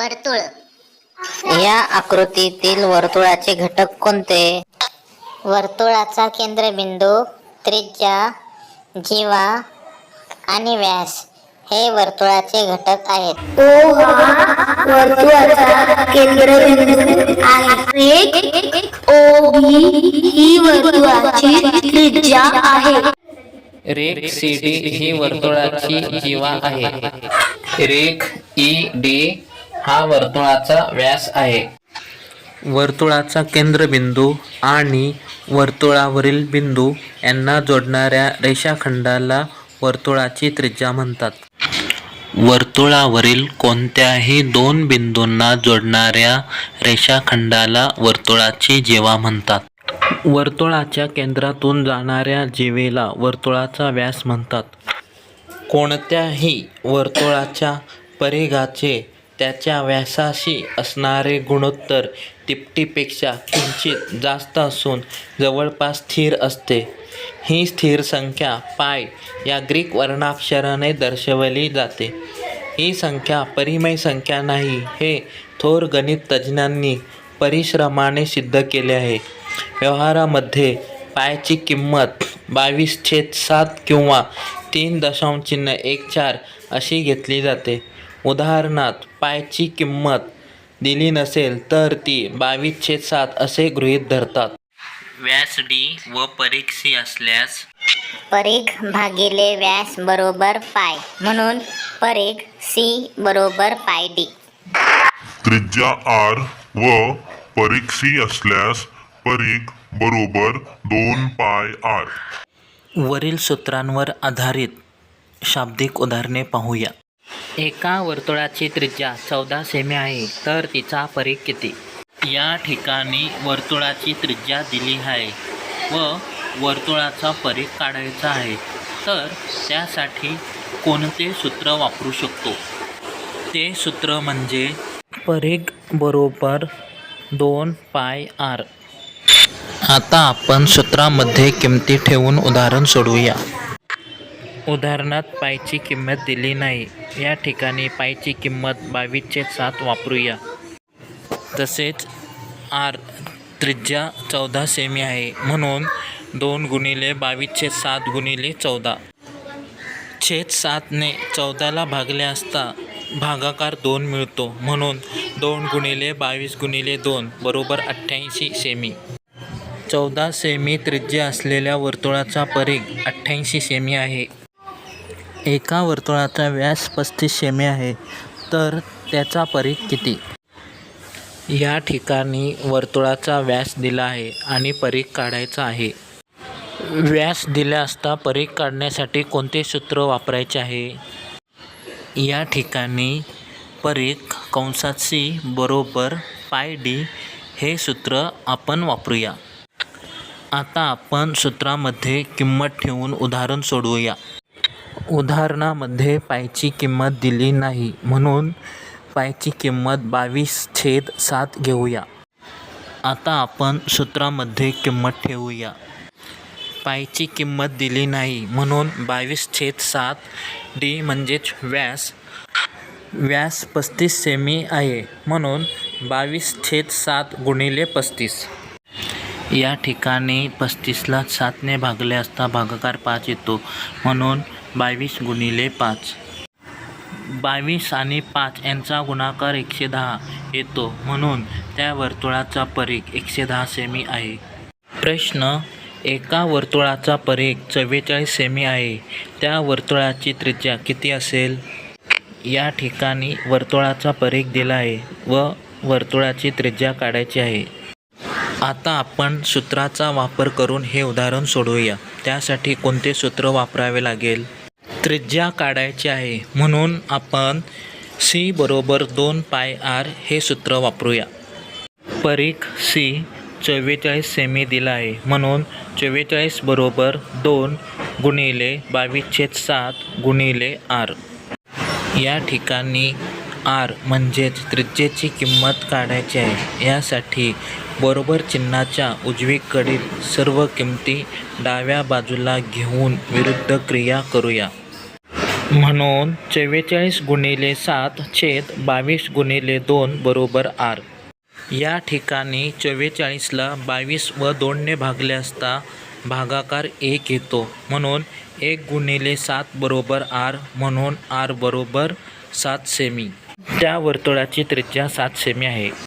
वर्तुळ. या आकृतीतील वर्तुळाचे घटक कोणते? वर्तुळाचा केंद्रबिंदू त्रिज्या जीवा आणि व्यास हे वर्तुळाचे घटक आहेत. ओ हा वर्तुळाचा केंद्रबिंदू आहे. रेख ओ बी ही वर्तुळाची त्रिज्या आहे. रेख सी डी ही वर्तुळाची जीवा आहे. रेख ई डी हा वर्तुळाचा व्यास आहे. वर्तुळाचा केंद्रबिंदू आणि वर्तुळावरील बिंदू यांना जोडणाऱ्या रेषाखंडाला वर्तुळाची त्रिज्या म्हणतात. वर्तुळावरील कोणत्याही दोन बिंदूंना जोडणाऱ्या रेषाखंडाला वर्तुळाची जीवा म्हणतात. वर्तुळाच्या केंद्रातून जाणाऱ्या जीवेला वर्तुळाचा व्यास म्हणतात. कोणत्याही वर्तुळाच्या परिघाचे त्याच्या व्यासाशी असणारे गुणोत्तर तिपटीपेक्षा किंचित जास्त असून जवळपास स्थिर असते. ही स्थिर संख्या पाय या ग्रीक वर्णाक्षराने दर्शवली जाते. ही संख्या परिमेय संख्या नाही हे थोर गणित तज्ज्ञांनी परिश्रमाने सिद्ध केले आहे. व्यवहारामध्ये पायची किंमत बावीस छेद सात किंवा तीन दशांश चिन्ह एक चार अशी घेतली जाते. उदाहरणार्थ पायची किंमत दिली नसेल तर ती बावीस छेद सात असे गृहीत धरतात. व्यास डी व परीख सी असल्यास? परीघ भागिले व्यास बरोबर पाय. म्हणून परीघ सी बरोबर पाय डी. त्रिज्या आर व परीक्षी असल्यास परीघ बरोबर दोन पाय आर. वरील सूत्रांवर आधारित शाब्दिक उदाहरणे पाहूया. एका वर्तुळाची त्रिज्या चौदा सेमी आहे तर तिचा परीघ किती? या ठिकाणी वर्तुळाची त्रिज्या दिली आहे व वर्तुळाचा परीघ काढायचा आहे. तर त्यासाठी कोणते सूत्र वापरू शकतो? ते सूत्र म्हणजे परीघ बरोबर दोन पाय आर. आता आपण सूत्रामध्ये किमती ठेवून उदाहरण सोडवूया. उदाहरणात पायची किंमत दिली नाही. या ठिकाणी पायची किंमत बावीसचे सात वापरूया. तसेच आर त्रिज्या चौदा सेमी आहे. म्हणून दोन गुणिले बावीसचे सात गुणिले चौदा. छेद सातने चौदाला भागले असता भागाकार दोन मिळतो. म्हणून दोन गुणिले बावीस गुणिले दोन बरोबर अठ्ठ्याऐंशी सेमी. चौदा सेमी त्रिज्या असलेल्या वर्तुळाचा परीघ अठ्ठ्याऐंशी सेमी आहे. एका वर्तुळाचा व्यास पस्तीस सेमी आहे तर त्याचा परीघ किती? या ठिकाणी वर्तुळाचा व्यास दिला आहे आणि परीघ काढायचा आहे. व्यास दिला असता परीघ काढण्यासाठी कोणते सूत्र वापरायचे आहे? या ठिकाणी परीघ कंसात सी बरोबर पाय डी हे सूत्र आपण वापरूया. आता आपण सूत्रामध्ये किंमत ठेवून उदाहरण सोडवूया. उदाहरणामध्ये पायची किंमत दिली नाही म्हणून पायची किंमत बावीस छेद सात घेऊया. आता आपण सूत्रामध्ये किंमत ठेवूया. पायची किंमत दिली नाही म्हणून बावीस छेद सात डी म्हणजेच व्यास. व्यास पस्तीस सेमी आहे म्हणून बावीस छेद सात गुणिले पस्तीस. या ठिकाणी पस्तीसला सातने भागले असता भागाकार पाच येतो म्हणून बावीस गुणिले पाच. बावीस आणि पाच यांचा गुणाकार एकशे दहा येतो म्हणून त्या वर्तुळाचा परीघ एकशे दहा सेमी आहे. प्रश्न एका वर्तुळाचा परीघ चव्वेचाळीस सेमी आहे. त्या वर्तुळाची त्रिज्या किती असेल? या ठिकाणी वर्तुळाचा परीघ दिला आहे व वर्तुळाची त्रिज्या काढायची आहे. आता आपण सूत्राचा वापर करून हे उदाहरण सोडवूया. त्यासाठी कोणते सूत्र वापरावे लागेल? त्रिज्या काढायची आहे. म्हणून आपण सी बरोबर दोन पाय आर हे सूत्र वापरूया. परीख सी चव्वेचाळीस सेमी दिला आहे. म्हणून चव्वेचाळीस बरोबर दोन गुणिले बावीस छेद सात गुणिले आर. या ठिकाणी आर म्हणजेच त्रिज्येची किंमत काढायची आहे. यासाठी बरोबर चिन्हाच्या उजवीकडील सर्व किमती डाव्या बाजूला घेऊन विरुद्ध क्रिया करूया. म्हणून चव्वेचाळीस गुणिले सात छेद बावीस गुणिले दोन बरोबर आर. या ठिकाणी चव्वेचाळीसला बावीस व दोनने भागले असता भागाकार एक येतो. म्हणून एक गुणिले सात बरोबर आर म्हणून आर बरोबर सात सेमी. त्या वर्तुळाची त्रिज्या सात सेमी आहे.